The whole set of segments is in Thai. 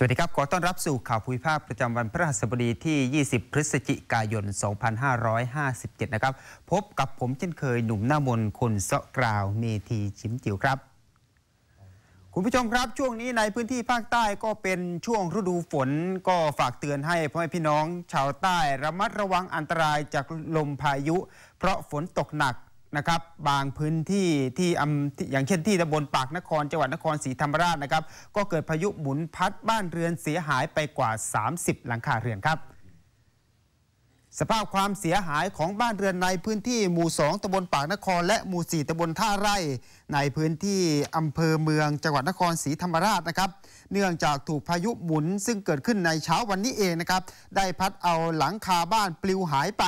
สวัสดีครับ ขอต้อนรับสู่ข่าวภูมิภาคประจำวันพฤหัสบดีที่ 20 พฤศจิกายน 2557 นะครับ พบกับผมเช่นเคยหนุ่มหน้ามนคนเสาะกราวเมธีชิมจิ๋วครับ คุณผู้ชมครับช่วงนี้ในพื้นที่ภาคใต้ก็เป็นช่วงฤดูฝนก็ฝากเตือนให้พ่อแม่พี่น้องชาวใต้ระมัดระวังอันตรายจากลมพายุ เพราะฝนตกหนัก นะครับบางพื้นที่ที่อำที่อย่างเช่นที่ตำบลปากนครจังหวัดนครศรีธรรมราชนะครับ ก็เกิดพายุหมุนพัดบ้านเรือนเสียหายไปกว่า 30 หลังคาเรือนครับ สภาพความเสียหายของบ้านเรือนในพื้นที่หมู่ 2ตำบลปากนคร และหมู่ 4ตำบลท่าไร่ ในพื้นที่อำเภอเมืองจังหวัดนครศรีธรรมราชนะครับเนื่องจากถูกพายุหมุนซึ่งเกิดขึ้นในเช้าวันนี้เองนะครับได้พัดเอาหลังคาบ้านปลิวหายไป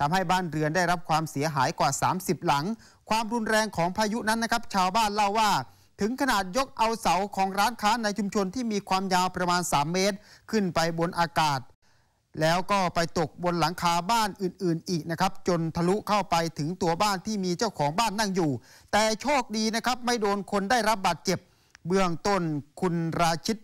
ทำให้บ้านเรือนได้รับความเสียหายกว่า 30 หลัง ความรุนแรงของพายุนั้นนะครับ ชาวบ้านเล่าว่าถึงขนาดยกเอาเสาของร้านค้าในชุมชนที่มีความยาวประมาณ 3 เมตร ขึ้นไปบนอากาศ แล้วก็ไปตกบนหลังคาบ้านอื่น ๆ อีกนะครับ จนทะลุเข้าไปถึงตัวบ้านที่มีเจ้าของบ้านนั่งอยู่ แต่โชคดีนะครับ ไม่โดนคนได้รับบาดเจ็บ เบื้องต้นคุณราชิต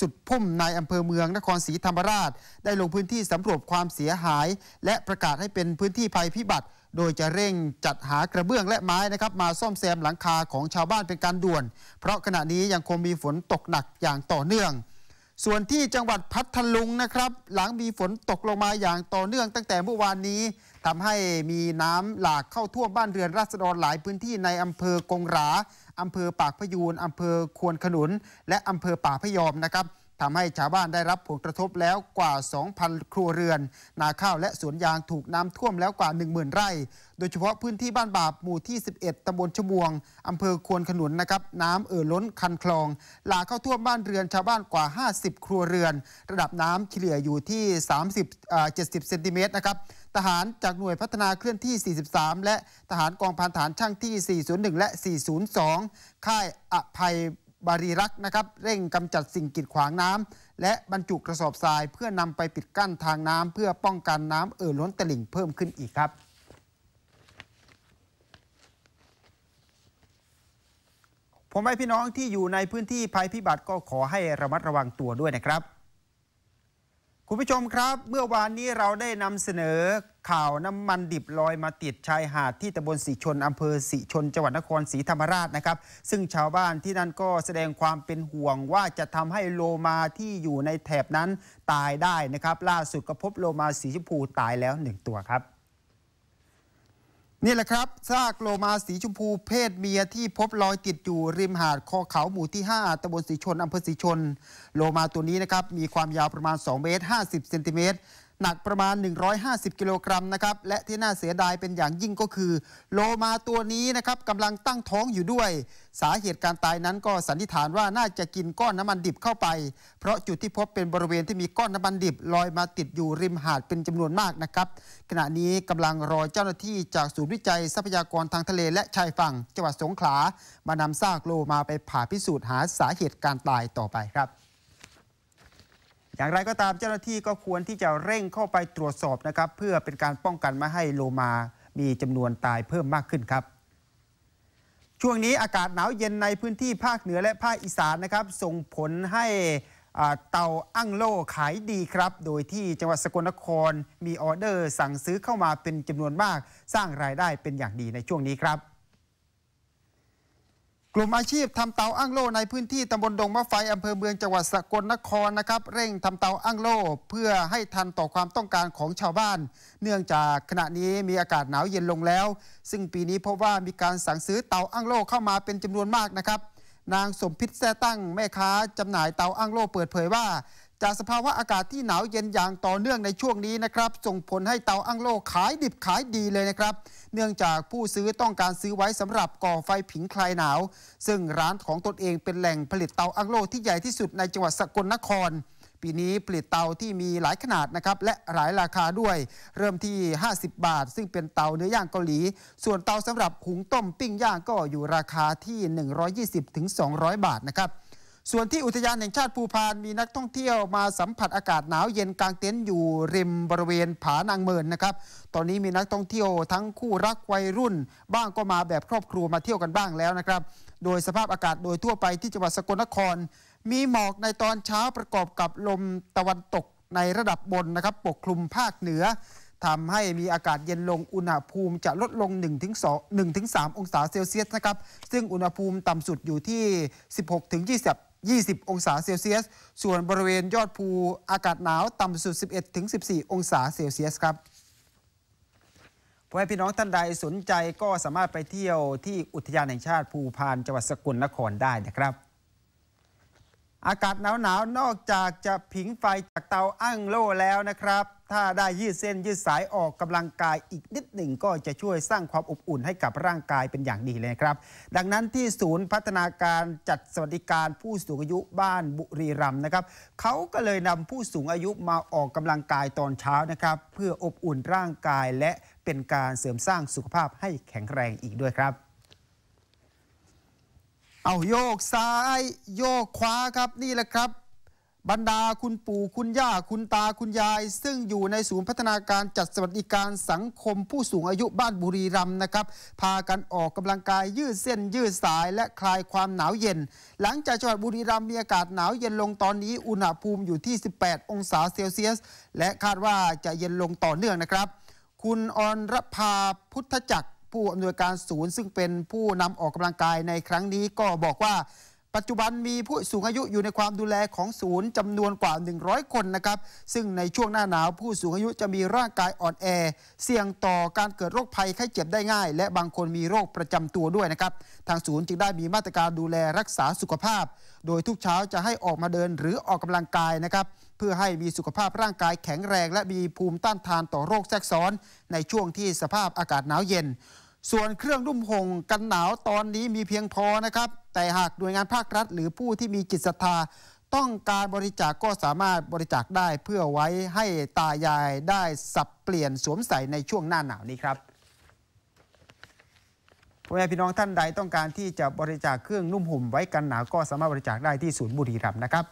สุดพุ่มนายอำเภอเมืองนครศรีธรรมราช ได้ลงพื้นที่สำรวจความเสียหาย และประกาศให้เป็นพื้นที่ภัยพิบัติ โดยจะเร่งจัดหากระเบื้องและไม้นะครับมาซ่อมแซมหลังคาของชาวบ้านเป็นการด่วน เพราะขณะนี้ยังคงมีฝนตกหนักอย่างต่อเนื่อง ส่วนที่จังหวัดพัทลุงนะครับ หลังมีฝนตกลงมาอย่างต่อเนื่องตั้งแต่เมื่อวานนี้ทำให้มีน้ำหลากเข้าท่วมบ้านเรือนราษฎรหลายพื้นที่ในอำเภอกงหรา อำเภอปากพยูนอำเภอควนขนุน และอำเภอป่าพยอมนะครับ ทำให้ชาวบ้านได้รับผลกระทบแล้วกว่า 2,000 ครัวเรือน นาข้าวและสวนยางถูกน้ำท่วมแล้วกว่า 10,000 ไร่ โดยเฉพาะพื้นที่บ้านบาปหมู่ที่ 11ตำบลชมวงอำเภอควนขนุนนะครับน้ำเอ่อล้นคันคลองหลากเข้าท่วมบ้านเรือนชาวบ้านกว่า 50 ครัวเรือน ระดับน้ำเฉลี่ยอยู่ที่ 30อ่า70 เซนติเมตรนะครับทหารจากหน่วยพัฒนาเคลื่อนที่ 43 และทหารกองพันฐานช่างที่ 401 และ 402 ค่ายอภัย บารีรักนะครับเร่งกำจัดสิ่งกีดขวางน้ำและบรรจุกระสอบทราย เพื่อนำไปปิดกั้นทางน้ำเพื่อป้องกันน้ำเอ่อล้นตลิ่งเพิ่มขึ้นอีกครับผมให้พี่น้องที่อยู่ในพื้นที่ภัยพิบัติก็ขอให้ระมัดระวังตัวด้วยนะครับ คุณผู้ชมครับ เมื่อวานนี้เราได้นำเสนอข่าวน้ำมันดิบลอยมาติดชายหาดที่ตำบลสีชนอำเภอสีชนจังหวัดนครศรีธรรมราชนะครับ ซึ่งชาวบ้านที่นั่นก็แสดงความเป็นห่วงว่าจะทำให้โลมาที่อยู่ในแถบนั้นตายได้นะครับ ล่าสุดก็พบโลมาสีชมพูตายแล้วหนึ่งตัวครับ นี่แหละครับซากโลมาสีชมพูเพศเมียที่พบลอยติดอยู่ริมหาดคอเขาหมู่ที่ 5ตำบลสีชนอำเภอสีชน โลมาตัวนี้นะครับมีความยาวประมาณ 2 เมตร 50 เซนติเมตร หนักประมาณ 150 กิโลกรัมนะครับและที่น่าเสียดายเป็นอย่างยิ่งก็คือ โลมาตัวนี้นะครับกำลังตั้งท้องอยู่ด้วย สาเหตุการตายนั้นก็สันนิษฐานว่าน่าจะกินก้อนน้ำมันดิบเข้าไป เพราะจุดที่พบเป็นบริเวณที่มีก้อนน้ำมันดิบลอยมาติดอยู่ริมหาดเป็นจำนวนมากนะครับขณะนี้กำลังรอเจ้าหน้าที่จากศูนย์วิจัยทรัพยากรทางทะเลและชายฝั่งจังหวัดสงขลามานำซากโลมาไปผ่าพิสูจน์หาสาเหตุการตายต่อไปครับ อย่างไรก็ตามเจ้าหน้าที่ก็ควรที่จะเร่งเข้าไปตรวจสอบนะครับ เพื่อเป็นการป้องกันไม่ให้โลมามีจำนวนตายเพิ่มมากขึ้นครับ ช่วงนี้อากาศหนาวเย็นในพื้นที่ภาคเหนือและภาคอีสานนะครับ ส่งผลให้เตาอั้งโล่ขายดีครับ โดยที่จังหวัดสกลนครมีออเดอร์สั่งซื้อเข้ามาเป็นจำนวนมาก สร้างรายได้เป็นอย่างดีในช่วงนี้ครับ กลุ่มอาชีพทำเตาอั้งโล่ในพื้นที่ตำบลดงมะไฟอำเภอเมืองจังหวัดสกลนครนะครับ เร่งทำเตาอั้งโล่เพื่อให้ทันต่อความต้องการของชาวบ้าน เนื่องจากขณะนี้มีอากาศหนาวเย็นลงแล้ว ซึ่งปีนี้พบว่ามีการสั่งซื้อเตาอั้งโล่เข้ามาเป็นจำนวนมากนะครับ นางสมพิษแท้ตั้งแม่ค้าจำหน่ายเตาอั้งโล่เปิดเผยว่า จากสภาวะอากาศที่หนาวเย็นอย่างต่อเนื่องในช่วงนี้นะครับ ส่งผลให้เตาอั้งโลขายดิบขายดีเลยนะครับ เนื่องจากผู้ซื้อต้องการซื้อไว้สำหรับก่อไฟผิงคลายหนาว ซึ่งร้านของตนเองเป็นแหล่งผลิตเตาอั้งโลที่ใหญ่ที่สุดในจังหวัดสกลนคร ปีนี้ผลิตเตาที่มีหลายขนาดนะครับและหลายราคาด้วย เริ่มที่ 50 บาท ซึ่งเป็นเตาเนื้อย่างเกาหลี ส่วนเตาสำหรับหุงต้มปิ้งย่างก็อยู่ราคาที่ 120-200 บาทนะครับ ส่วนที่อุทยานแห่งชาติภูพานมีนักท่องเที่ยวมาสัมผัสอากาศหนาวเย็นกลางเต็นท์อยู่ริมบริเวณผานางเมินนะครับ ตอนนี้มีนักท่องเที่ยวทั้งคู่รักวัยรุ่น บ้างก็มาแบบครอบครัวมาเที่ยวกันบ้างแล้วนะครับ โดยสภาพอากาศโดยทั่วไปที่จังหวัดสกลนคร มีหมอกในตอนเช้าประกอบกับลมตะวันตกในระดับบนนะครับ ปกคลุมภาคเหนือทำให้มีอากาศเย็นลงอุณหภูมิจะลดลง 1-2 1-3 องศาเซลเซียสนะครับ ซึ่งอุณหภูมิต่ำสุดอยู่ที่ 16-20 20 องศาเซลเซียส ส่วนบริเวณยอดภูอากาศหนาวต่ำสุด 11-14 องศาเซลเซียสครับพ่อพี่น้องท่านใดสนใจก็สามารถไปเที่ยวที่อุทยานแห่งชาติภูพานจังหวัดสกลนครได้นะครับ อากาศหนาวๆนาวๆนอกจากจะผิงไฟจากเตาอั้งโล่แล้วนะครับ ถ้าได้ยืดเส้นยืดสายออกกำลังกายอีกนิดหนึ่งก็จะช่วยสร้างความอบอุ่นให้กับร่างกายเป็นอย่างดีเลยครับ ดังนั้นที่ศูนย์พัฒนาการจัดสวัสดิการผู้สูงอายุบ้านบุรีรัมย์นะครับเขาก็เลยนำผู้สูงอายุมาออกกำลังกายตอนเช้านะครับ เพื่ออบอุ่นร่างกายและเป็นการเสริมสร้างสุขภาพให้แข็งแรงอีกด้วยครับเอาโยกซ้าย โยกขวาครับนี่แหละครับ บรรดาคุณปู่คุณย่าคุณตาคุณยาย ซึ่งอยู่ในศูนย์พัฒนาการจัดสวัสดิการสังคมผู้สูงอายุบ้านบุรีรัมย์นะครับ พากันออกกำลังกายยืดเส้นยืดสายและคลายความหนาวเย็น หลังจากจังหวัดบุรีรัมย์มีอากาศหนาวเย็นลงตอนนี้อุณหภูมิอยู่ที่ 18 องศาเซลเซียส และคาดว่าจะเย็นลงต่อเนื่องนะครับ คุณอรรภาพุทธจักรผู้อำนวยการศูนย์ซึ่งเป็นผู้นำออกกำลังกายในครั้งนี้ก็บอกว่า ปัจจุบันมีผู้สูงอายุอยู่ในความดูแลของศูนย์จำนวนกว่า 100 คนนะครับ ซึ่งในช่วงหน้าหนาวผู้สูงอายุจะมีร่างกายอ่อนแอ เสี่ยงต่อการเกิดโรคภัยไข้เจ็บได้ง่าย และบางคนมีโรคประจำตัวด้วยนะครับ ทางศูนย์จึงได้มีมาตรการดูแลรักษาสุขภาพ โดยทุกเช้าจะให้ออกมาเดินหรือออกกำลังกายนะครับเพื่อให้มีสุขภาพร่างกายแข็งแรง และมีภูมิต้านทานต่อโรคแทรกซ้อน ในช่วงที่สภาพอากาศหนาวเย็น ส่วนเครื่องนุ่มห่มกันหนาวตอนนี้มีเพียงพอนะครับ แต่หากหน่วยงานภาครัฐ หรือผู้ที่มีจิตศรัทธา ต้องการบริจาคก็สามารถบริจาคได้เพื่อไว้ให้ตายายได้สับเปลี่ยนสวมใส่ในช่วงหน้าหนาวนี้ครับพ่อแม่พี่น้องท่านใดต้องการที่จะบริจาคเครื่องนุ่มห่มไว้กันหนาวก็สามารถบริจาคได้ที่ศูนย์บุรีรัมย์นะครับ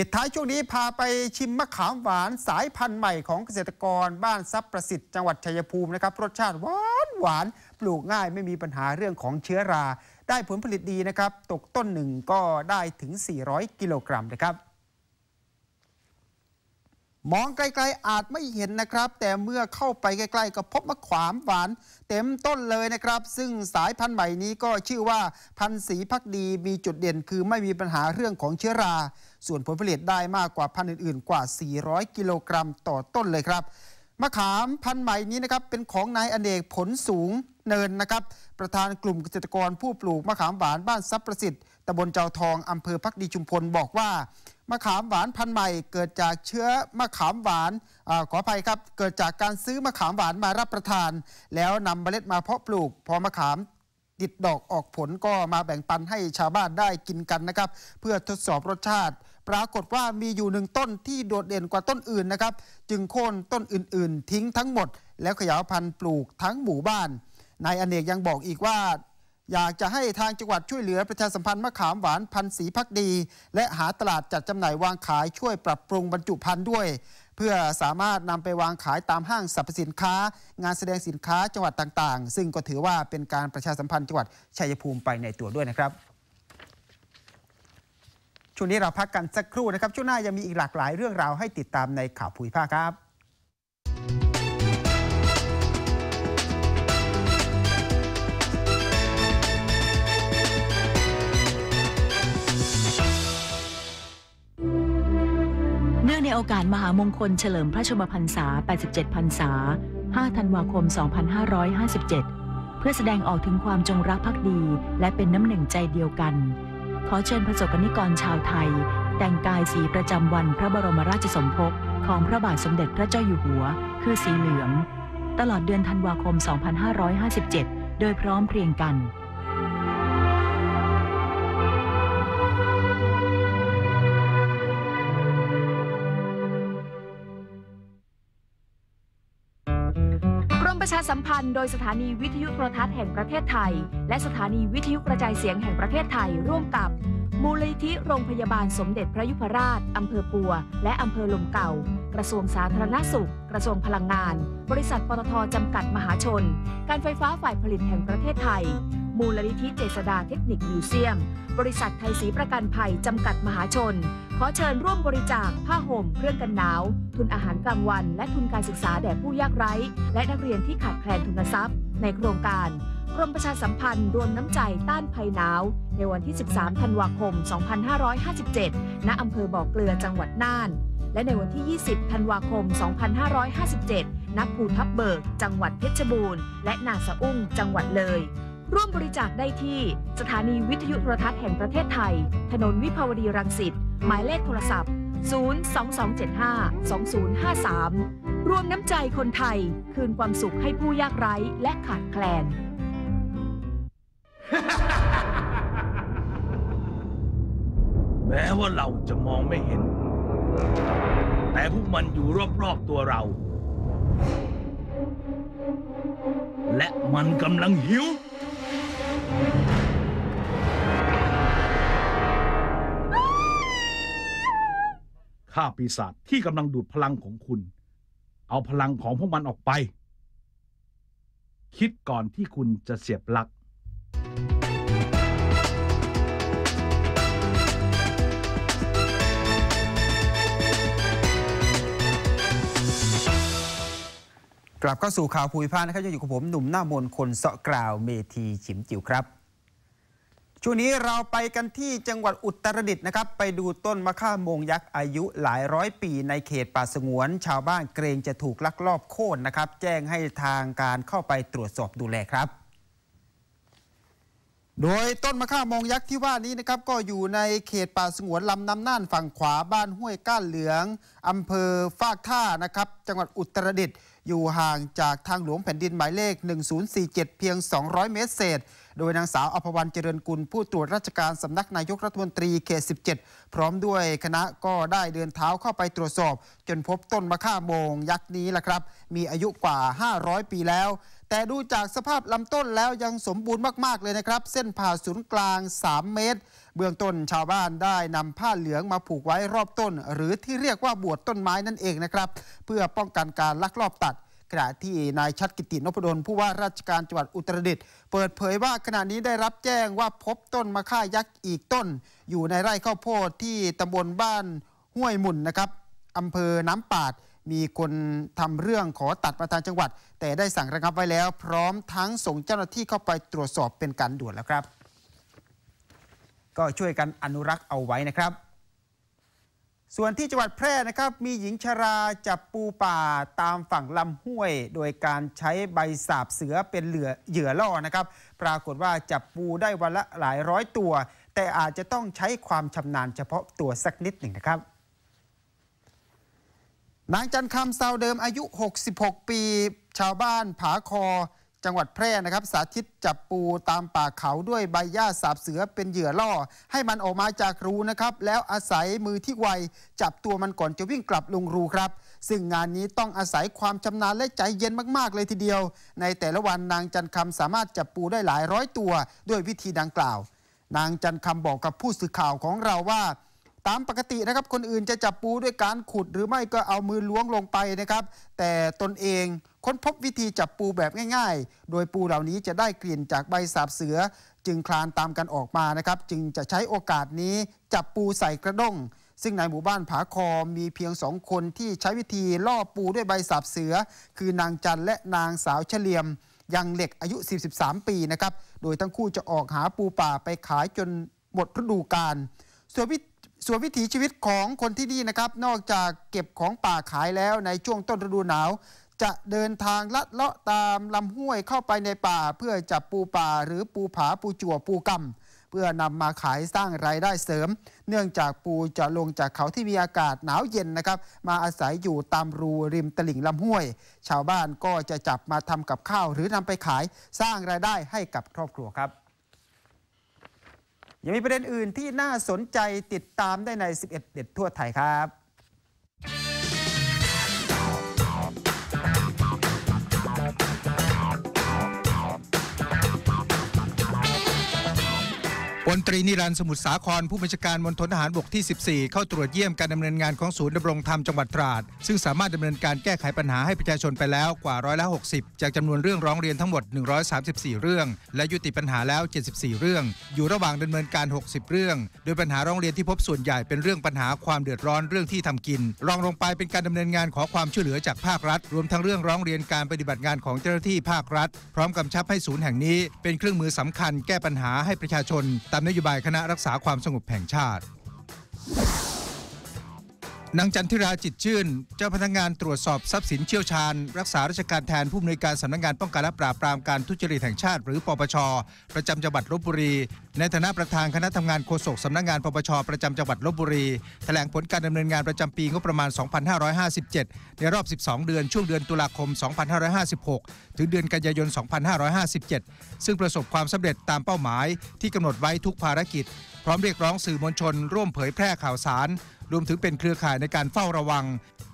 ปิดท้ายช่วงนี้พาไปชิมมะขามหวานสายพันธุ์ใหม่ของเกษตรกรบ้านทรัพย์ประสิทธิ์จังหวัดชัยภูมินะครับรสชาติหวานหวานปลูกง่ายไม่มีปัญหาเรื่องของเชื้อรา ได้ผลผลิตดีนะครับ ตกต้นหนึ่งก็ได้ถึง 400 กิโลกรัมนะครับ มองไกลๆอาจไม่เห็นนะครับ แต่เมื่อเข้าไปใกล้ๆก็พบมะขามหวาน เต็มต้นเลยนะครับ ซึ่งสายพันธุ์ใหม่นี้ก็ชื่อว่าพันธุ์สีพักดีมีจุดเด่นคือไม่มีปัญหาเรื่องของเชื้อรา ส่วนผลผลิตได้มากกว่าพันธุ์อื่นๆ กว่า 400 กิโลกรัมต่อต้นเลยครับมะขามพันธุ์ใหม่นี้นะครับเป็นของนายอเนกผลสูงเนินนะครับ ประธานกลุ่มเกษตรกรผู้ปลูกมะขามหวานบ้านทรัพย์ประสิทธิ์ตำบลเจ้าทองอำเภอพักดีชุมพลบอกว่า มะขามหวานพันธุ์ใหม่ เกิดจากเชื้อมะขามหวานอขออภัยครับเกิดจากการซื้อมะขามหวานมารับประทาน แล้วนำเมล็ดมาเพาะปลูก พอมะขามติดดอกออกผลก็มาแบ่งปันให้ชาวบ้านได้กินกันนะครับ เพื่อทดสอบรสชาติ ปรากฏว่ามีอยู่หนึ่งต้นที่โดดเด่นกว่าต้นอื่นนะครับ จึงโค่นต้นอื่น ๆ ทิ้งทั้งหมด แล้วขยายพันธุ์ปลูกทั้งหมู่บ้านนายอเนกยังบอกอีกว่า อยากจะให้ทางจังหวัดช่วยเหลือประชาสัมพันธ์มะขามหวานพันธุ์สีพักดี และหาตลาดจัดจำหน่ายวางขายช่วยปรับปรุงบรรจุภัณฑ์ด้วย เพื่อสามารถนำไปวางขายตามห้างสรรพสินค้า งานแสดงสินค้าจังหวัดต่างๆ ซึ่งก็ถือว่าเป็นการประชาสัมพันธ์จังหวัดชัยภูมิไปในตัวด้วยนะครับช่วงนี้เราพักกันสักครู่นะครับช่วงหน้ายังมีอีกหลากหลายเรื่องราวให้ติดตามในข่าวภูมิภาคครับ โอกาสมหามงคลเฉลิมพระชมพรรษา 87 พรรษา 5 ธันวาคม 2557 เพื่อแสดงออกถึงความจงรักภักดี และเป็นน้ำหนึ่งใจเดียวกัน ขอเชิญประสบกนิกรชาวไทย แต่งกายสีประจำวันพระบรมราชสมภพของพระบาทสมเด็จพระเจ้าอยู่หัว คือสีเหลือง ตลอดเดือนธันวาคม 2557 โดยพร้อมเพรียงกัน ประชาสัมพันธ์โดยสถานีวิทยุโทรทัศน์แห่งประเทศไทย และสถานีวิทยุกระจายเสียงแห่งประเทศไทยร่วมกับ มูลนิธิโรงพยาบาลสมเด็จพระยุพราช อำเภอปัว และอำเภอลมเก่า กระทรวงสาธารณสุข กระทรวงพลังงาน บริษัทปตทจำกัดมหาชน การไฟฟ้าฝ่ายผลิตแห่งประเทศไทย มูลนิธิเจษดาเทคนิคมิวเซียม บริษัทไทยศรีประกันภัยจำกัดมหาชน ขอเชิญร่วมบริจาคผ้าห่ม เครื่องกันหนาว ทุนอาหารกลางวัน และทุนการศึกษาแด่ผู้ยากไร้ และนักเรียนที่ขาดแคลนทุนทรัพย์ ในโครงการกรมประชาสัมพันธ์รวมน้ำใจต้านภัยหนาว ในวันที่ 13 ธันวาคม 2557 ณ อำเภอบ่อเกลือจังหวัดน่าน และในวันที่ 20 ธันวาคม 2557 ณ ภูทับเบิก จังหวัดเพชรบูรณ์ และนาสะอุ้ง จังหวัดเลย ร่วมบริจาคได้ที่ สถานีวิทยุโทรทัศน์แห่งประเทศไทย ถนนวิภาวดีรังสิต หมายเลขโทรศัพท์ 022752053 รวมน้ำใจคนไทย คืนความสุขให้ผู้ยากไร้และขาดแคลน แม้ว่าเราจะมองไม่เห็น แต่พวกมันอยู่รอบๆตัวเรา และมันกำลังหิว ข้าปีศาจที่กำลังดูดพลังของคุณ เอาพลังของพวกมันออกไป คิดก่อนที่คุณจะเสียบปลั๊กกลับเข้าสู่ข่าวภูมิภาคนะครับจะอยู่กับผมหนุ่มหน้ามนคนเสาะกล่าวเมทีฉิมจิ๋วครับ ช่วงนี้เราไปกันที่จังหวัดอุตรดิตถ์นะครับ ไปดูต้นมะข่าโมงยักษ์อายุหลายร้อยปีในเขตป่าสงวน ชาวบ้านเกรงจะถูกลักลอบโค่นนะครับ แจ้งให้ทางการเข้าไปตรวจสอบดูแลครับ โดยต้นมะข่ามงยักษ์ที่ว่านี้นะครับก็อยู่ในเขตป่าสงวนลำน้ำน่านฝั่งขวาบ้านห้วยก้านเหลืองอำเภอฟากท่านะครับ จังหวัดอุตรดิตถ์อยู่ห่างจากทางหลวงแผ่นดินหมายเลข 1047 เพียง 200 เมตรเศษ โดยนางสาวอภวรรณเจริญกุล ผู้ตรวจราชการสำนักนายกรัฐมนตรีเขต 17 พร้อมด้วยคณะก็ได้เดินเท้าเข้าไปตรวจสอบ จนพบต้นมะข่าโมงยักษ์นี้แหละครับ มีอายุกว่า 500 ปีแล้ว แต่ดูจากสภาพลำต้นแล้วยังสมบูรณ์มากๆเลยนะครับ เส้นผ่าศูนย์กลาง 3 เมตร เบื้องต้นชาวบ้านได้นำผ้าเหลืองมาผูกไว้รอบต้น หรือที่เรียกว่าบวชต้นไม้นั่นเองนะครับ เพื่อป้องกันการลักลอบตัด ขณะที่นายชัดกิตินพดลผู้ว่าราชการจังหวัดอุตรดิตถ์เปิดเผยว่าขณะนี้ได้รับแจ้งว่าพบต้นมะข่ายักษ์อีกต้น อยู่ในไร่ข้าวโพดที่ตำบลบ้านห้วยหมุนนะครับอำเภอน้ำปาดมีคนทำเรื่องขอตัดมาทางจังหวัด แต่ได้สั่งระงับไว้แล้ว พร้อมทั้งส่งเจ้าหน้าที่เข้าไปตรวจสอบเป็นการด่วนแล้วครับ ก็ช่วยกันอนุรักษ์เอาไว้นะครับ ส่วนที่จังหวัดแพร่นะครับมีหญิงชราจับปูป่าตามฝั่งลำห้วย โดยการใช้ใบสาบเสือเป็นเหลือเหยื่อล่อนะครับ ปรากฏว่าจับปูได้วันละหลายร้อยตัว แต่อาจจะต้องใช้ความชำนาญเฉพาะตัวสักนิดหนึ่งนะครับนางจันคำเซาเดิมอายุ 66 ปี ชาวบ้านผาคอ จังหวัดแพร่นะครับ สาธิตจับปูตามป่าเขาด้วยใบหญ้าสาบเสือเป็นเหยื่อล่อ ให้มันออกมาจากรูนะครับ แล้วอาศัยมือที่ไว จับตัวมันก่อนจะวิ่งกลับลงรูครับ ซึ่งงานนี้ต้องอาศัยความชำนาญและใจเย็นมากๆเลยทีเดียว ในแต่ละวันนางจันคำสามารถจับปูได้หลายร้อยตัว ด้วยวิธีดังกล่าว นางจันคำบอกกับผู้สื่อข่าวของเราว่าตามปกตินะครับคนอื่นจะจับปูด้วยการขุดหรือไม่ก็เอามือล้วงลงไปนะครับ แต่ตนเอง ค้นพบวิธีจับปูแบบง่าย ๆ โดยปูเหล่านี้จะได้กลิ่นจากใบสาบเสือ จึงคลานตามกันออกมานะครับ จึงจะใช้โอกาสนี้จับปูใส่กระด้ง ซึ่งในหมู่บ้านผาคอมีเพียงสองคนที่ใช้วิธีล่อปูด้วยใบสาบเสือ คือนางจันและนางสาวเฉลียมยังเหล็กอายุ 43 ปีนะครับ โดยทั้งคู่จะออกหาปูป่าไปขายจนหมดฤดูกาลส่วนวิส่วนวิถีชีวิตของคนที่นี่นะครับ นอกจากเก็บของป่าขายแล้วในช่วงต้นฤดูหนาว จะเดินทางลัดเลาะตามลำห้วยเข้าไปในป่า เพื่อจับปูป่าหรือปูผาปูจั่วปูกำเพื่อนำมาขายสร้างรายได้เสริม เนื่องจากปูจะลงจากเขาที่มีอากาศหนาวเย็นนะครับ มาอาศัยอยู่ตามรูริมตลิ่งลำห้วย ชาวบ้านก็จะจับมาทำกับข้าว หรือนำไปขายสร้างรายได้ให้กับครอบครัวครับยังมีประเด็นอื่นที่น่าสนใจติดตามได้ใน 11 เด็ดทั่วไทยครับ พลตรีนิรันดร์สมุทรสาครผู้บัญชาการมณฑลทหารบกที่ 14 เข้าตรวจเยี่ยมการดำเนินงานของศูนย์ดำรงธรรมจังหวัดตราด ซึ่งสามารถดำเนินการแก้ไขปัญหาให้ประชาชนไปแล้วกว่าร้อยละ60 จากจำนวนเรื่องร้องเรียนทั้งหมด 134 เรื่อง และยุติปัญหาแล้ว 74 เรื่อง อยู่ระหว่างดำเนินการ 60 เรื่อง โดยปัญหาร้องเรียนที่พบส่วนใหญ่เป็นเรื่องปัญหาความเดือดร้อนเรื่องที่ทำกิน รองลงไปเป็นการดำเนินงานขอความช่วยเหลือจากภาครัฐ รวมทั้งเรื่องร้องเรียนการปฏิบัติงานของเจ้าหน้าที่ภาครัฐ พร้อมกำชับให้ศูนย์แห่งนี้เป็นเครื่องมือสำคัญแก้ปัญหาให้ประชาชนตามนโยบายคณะรักษาความสงบแห่งชาติ นางจันทิราจิตชื่น เจ้าพนักงานตรวจสอบทรัพย์สินเชี่ยวชาญ รักษาราชการแทนผู้อำนวยการสำนักงานป้องกันและปราบปรามการทุจริตแห่งชาติ หรือปปช ประจำจังหวัดลบบุรี ในฐานะประธานคณะทำงานโฆษกสำนักงานปปช ประจำจังหวัดลบบุรี แถลงผลการดำเนินงานประจำปีงบประมาณ 2557 ในรอบ 12 เดือนช่วงเดือนตุลาคม 2556 ถึงเดือนกันยายน 2557 ซึ่งประสบความสำเร็จตามเป้าหมายที่กำหนดไว้ทุกภารกิจ พร้อมเรียกร้องสื่อมวลชน ร่วมเผยแพร่ข่าวสาร รวมถึงเป็นเครือข่ายในการเฝ้าระวัง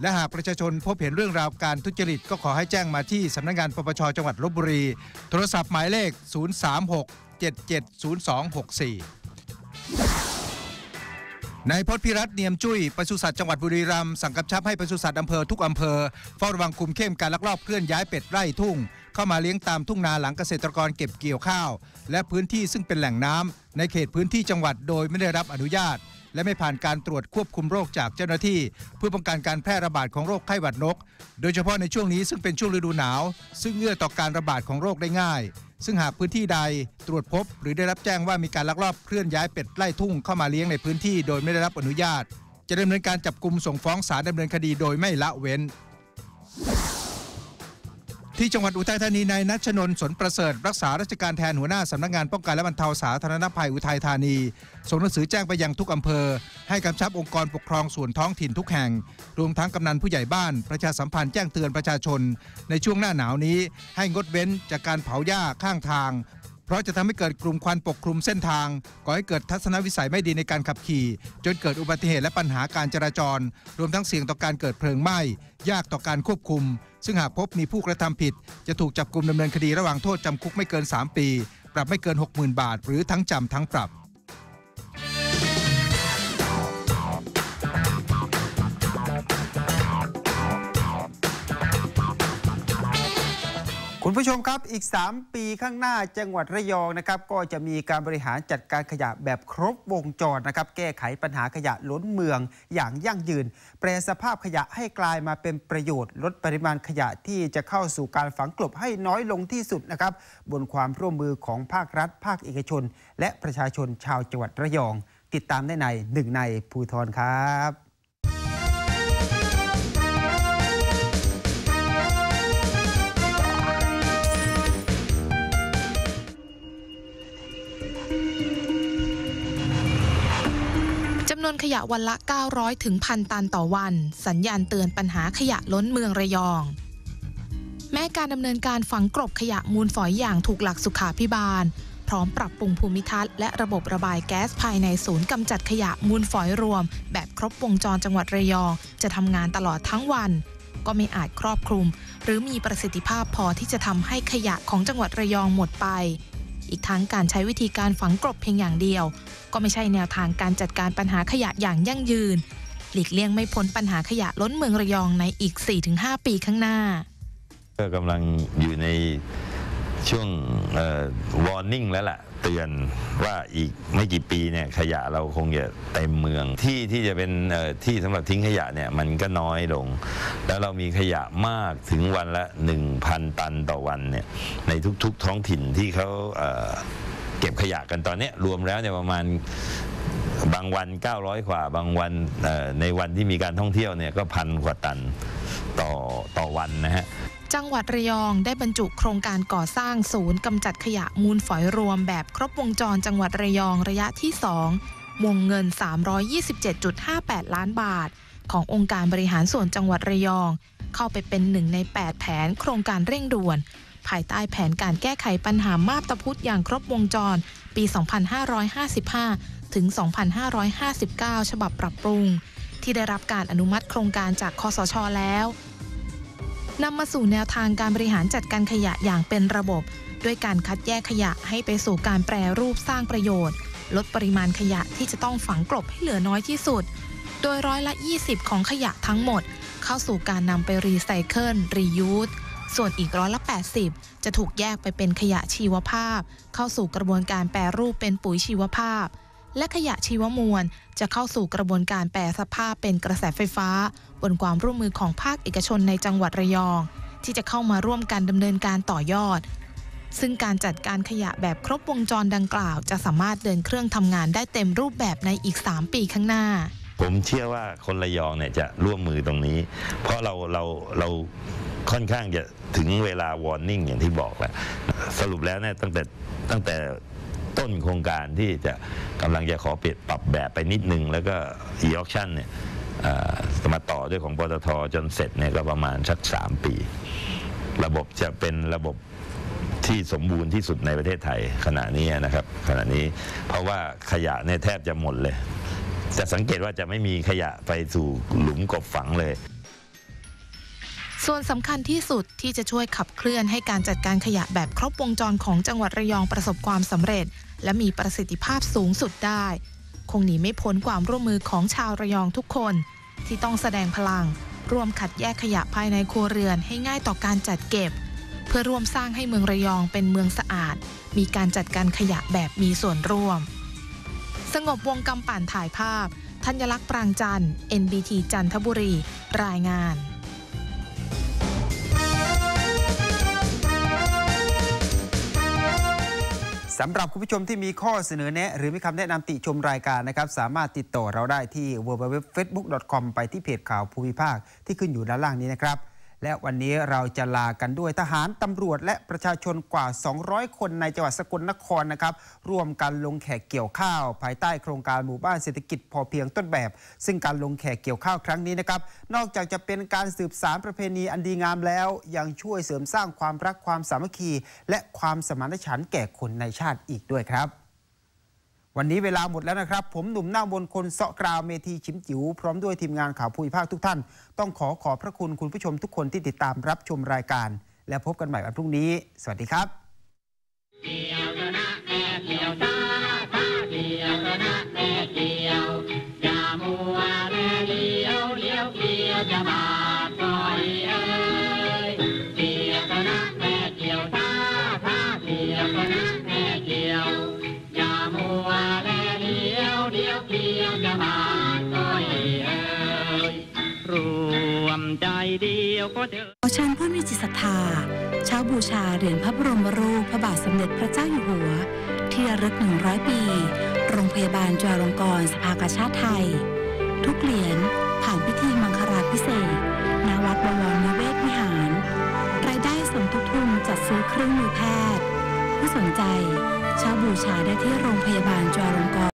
และหากประชาชนพบเห็นเรื่องราวการทุจริต ก็ขอให้แจ้งมาที่สำนักงานปปชจังหวัดลบบุรี โทรศัพท์หมายเลข 036 770264นายพจน์พิรัตเนียมจุ้ยปศุสัตว์จังหวัดบุรีรัมย์สั่งกำชับให้ปศุสัตว์อำเภอทุกอำเภอเฝ้าระวังคุมเข้มการลักลอบเคลื่อนย้ายเป็ดไร่ทุ่ง เข้ามาเลี้ยงตามทุ่งนาหลังเกษตรกรเก็บเกี่ยวข้าว และพื้นที่ซึ่งเป็นแหล่งน้ำในเขตพื้นที่จังหวัดโดยไม่ได้รับอนุญาต และไม่ผ่านการตรวจควบคุมโรคจากเจ้าหน้าที่ เพื่อป้องกันการแพร่ระบาดของโรคไข้หวัดนก โดยเฉพาะในช่วงนี้ซึ่งเป็นช่วงฤดูหนาว ซึ่งเอื้อต่อการระบาดของโรคได้ง่าย ซึ่งหากพื้นที่ใดตรวจพบ หรือได้รับแจ้งว่ามีการลักลอบเคลื่อนย้ายเป็ดไล่ทุ่งเข้ามาเลี้ยงในพื้นที่โดยไม่ได้รับอนุญาต จะดำเนินการจับกลุ่มส่งฟ้องศาลดำเนินคดีโดยไม่ละเว้น ที่จังหวัดอุทัยธานีนายนัชนน์สนประเสริฐรักษาราชการแทนหัวหน้าสำนักงานป้องกันและบรรเทาสาธารณภัยอุทัยธานีส่งหนังสือแจ้งไปยังทุกอำเภอ ให้กำชับองค์กรปกครองส่วนท้องถิ่นทุกแห่ง รวมทั้งกำนันผู้ใหญ่บ้าน ประชาสัมพันธ์แจ้งเตือนประชาชน ในช่วงหน้าหนาวนี้ ให้งดเว้นจากการเผาหญ้าข้างทาง ราะจะทำให้เกิดกลุ่มควันปกคลุมเส้นทาง ก่อให้เกิดทัศนวิสัยไม่ดีในการขับขี่ จนเกิดอุบัติเหตุและปัญหาการจราจร รวมทั้งเสี่ยงต่อการเกิดเพลิงไหม้ ยากต่อการควบคุม ซึ่งหากพบมีผู้กระทำผิด จะถูกจับกลุ่มดำเนินคดีระหว่างโทษจำคุกไม่เกิน 3 ปี ปรับไม่เกิน 60,000 บาท หรือทั้งจำทั้งปรับ คุณผู้ชมครับอีก 3 ปีข้างหน้าจังหวัดระยองนะครับก็จะมีการบริหารจัดการขยะแบบครบวงจรนะครับแก้ไขปัญหาขยะล้นเมืองอย่างยั่งยืน แปลสภาพขยะให้กลายมาเป็นประโยชน์ ลดปริมาณขยะที่จะเข้าสู่การฝังกลบให้น้อยลงที่สุดนะครับบนความร่วมมือของภาครัฐ ภาคเอกชน และประชาชนชาวจังหวัดระยอง ติดตามได้ในหนึ่งในภูทรครับ นขยะวันละ 900 ถึงพันตันต่อวัน สัญญาณเตือนปัญหาขยะล้นเมืองระยอง แม้การดำเนินการฝังกลบขยะมูลฝอยอย่างถูกหลักสุขาพิบาล พร้อมปรับปรุงภูมิทัศน์และระบบระบายแก๊สภายในศูนย์กำจัดขยะมูลฝอยรวม แบบครบวงจรจังหวัดระยอง จะทำงานตลอดทั้งวัน ก็ไม่อาจครอบคลุม หรือมีประสิทธิภาพพอที่จะทำให้ขยะของจังหวัดระยองหมดไป อีกทั้งการใช้วิธีการฝังกลบเพียงอย่างเดียว ก็ไม่ใช่แนวทางการจัดการปัญหาขยะอย่างยั่งยืน หลีกเลี่ยงไม่พ้นปัญหาขยะล้นเมืองระยองในอีก 4-5 ปีข้างหน้า ก็กำลังอยู่ในช่วง warning แล้วล่ะ เตือนว่าอีกไม่กี่ปีเนี่ยขยะเราคงจะเต็มเมืองที่ที่จะเป็นเอ่อที่สำหรับทิ้งขยะเนี่ยมันก็น้อยลง แล้วเรามีขยะมากถึงวันละ 1,000 ตันต่อวันเนี่ยในทุกๆท้องถิ่นที่เขาเอ่อเก็บขยะกันตอนนี้รวมแล้วเนี่ยประมาณบางวัน 900 กว่า บางวันเอ่อในวันที่มีการท่องเที่ยวเนี่ยก็พันกว่าตันต่อต่อวันนะฮะ จังหวัดระยองได้บรรจุโครงการก่อสร้างศูนย์กำจัดขยะมูลฝอยรวมแบบครบวงจรจังหวัดระยองระยะที่ 2 วงเงิน 327.58 ล้านบาท ขององค์การบริหารส่วนจังหวัดระยอง เข้าไปเป็นหนึ่งใน 8 แผนโครงการเร่งด่วน ภายใต้แผนการแก้ไขปัญหามาบตาพุธอย่างครบวงจร ปี 2555 ถึง 2559 ฉบับปรับปรุง ที่ได้รับการอนุมัติโครงการจากคอสชแล้ว นำมาสู่แนวทางการบริหารจัดการขยะอย่างเป็นระบบ ด้วยการคัดแยกขยะให้ไปสู่การแปรรูปสร้างประโยชน์ ลดปริมาณขยะที่จะต้องฝังกลบให้เหลือน้อยที่สุด โดยร้อยละ 20 ของขยะทั้งหมด เข้าสู่การนำไปรีไซเคิลรียูสส่วนอีกร้อยละ 80 จะถูกแยกไปเป็นขยะชีวภาพ เข้าสู่กระบวนการแปรรูปเป็นปุ๋ยชีวภาพ และขยะชีวมวล จะเข้าสู่กระบวนการแปรสภาพเป็นกระแสไฟฟ้า บนความร่วมมือของภาคเอกชนในจังหวัดระยอง ที่จะเข้ามาร่วมกันดำเนินการต่อยอด ซึ่งการจัดการขยะแบบครบวงจรดังกล่าว จะสามารถเดินเครื่องทำงานได้เต็มรูปแบบในอีก 3 ปีข้างหน้าผมเชื่อว่าคนระยองเนี่ยจะร่วมมือตรงนี้ เพราะเราเราเราค่อนข้างจะถึงเวลาวอร์นิ่งอย่างที่บอกแล้วสรุปแล้วเนี่ยตั้งแต่ตั้งแต่ ต้นโครงการที่จะกำลังจะขอเปลี่ยนปรับแบบไปนิดนึง แล้วก็ e-auction เนี่ยเอ่อมาต่อด้วยของปตทจนเสร็จเนี่ยก็ประมาณสัก 3 ปี ระบบจะเป็นระบบที่สมบูรณ์ที่สุดในประเทศไทยขณะนี้นะครับขณะนี้เพราะว่าขยะเนี่ยแทบจะหมดเลย จะสังเกตว่าจะไม่มีขยะไปสู่หลุมกบฝังเลย ส่วนสำคัญที่สุดที่จะช่วยขับเคลื่อนให้การจัดการขยะแบบครบวงจรของจังหวัดระยองประสบความสำเร็จ และมีประสิทธิภาพสูงสุดได้ คงหนีไม่พ้นความร่วมมือของชาวระยองทุกคน ที่ต้องแสดงพลัง ร่วมขัดแยกขยะภายในครัวเรือนให้ง่ายต่อการจัดเก็บ เพื่อร่วมสร้างให้เมืองระยองเป็นเมืองสะอาด มีการจัดการขยะแบบมีส่วนร่วม สงบวงกำปั่นถ่ายภาพ ธัญลักษณ์ปรางจันทร์ NBT จันทบุรี รายงาน สำหรับคุณผู้ชมที่มีข้อเสนอแนะ หรือมีคำแนะนำติชมรายการนะครับ สามารถติดต่อเราได้ที่ www.facebook.com ไปที่เพจข่าวภูมิภาคที่ขึ้นอยู่ด้านล่างนี้นะครับ และวันนี้เราจะลากันด้วยทหารตำรวจและประชาชนกว่า 200 คนในจังหวัดสกลนครนะครับร่วมกันลงแขกเกี่ยวข้าว ภายใต้โครงการหมู่บ้านเศรษฐกิจพอเพียงต้นแบบ ซึ่งการลงแขกเกี่ยวข้าวครั้งนี้นะครับนอกจากจะเป็นการสืบสารประเพณีอันดีงามแล้ว ยังช่วยเสริมสร้างความรักความสามัคคี และความสมานฉันท์แก่คนในชาติอีกด้วยครับ วันนี้เวลาหมดแล้วนะครับ ผมหนุ่มหน้าบนคนเสาะกราวเมทีชิมจิ๋วพร้อมด้วยทีมงานข่าวภูมิภาคทุกท่าน ต้องขอขอบพระคุณคุณผู้ชมทุกคนที่ติดตามรับชมรายการ และพบกันใหม่วันพรุ่งนี้ สวัสดีครับเดียวนะแม่เดียวตาตาเดียวนะแม่เดียว บูชาเหรียญพระบรมรูปพระบาทสมเด็จพระเจ้าอยู่หัว ที่ระลึก 100 ปี โรงพยาบาลจุฬาลงกรณ์สภากาชาติไทย ทุกเหรียญผ่านพิธีมังคลาพิเศษณวัดบวรนิเวศวิหาร รายได้สมทบทุนจัดซื้อเครื่องมือแพทย์ ผู้สนใจเช้าบูชาได้ที่โรงพยาบาลจุฬาลงกรณ์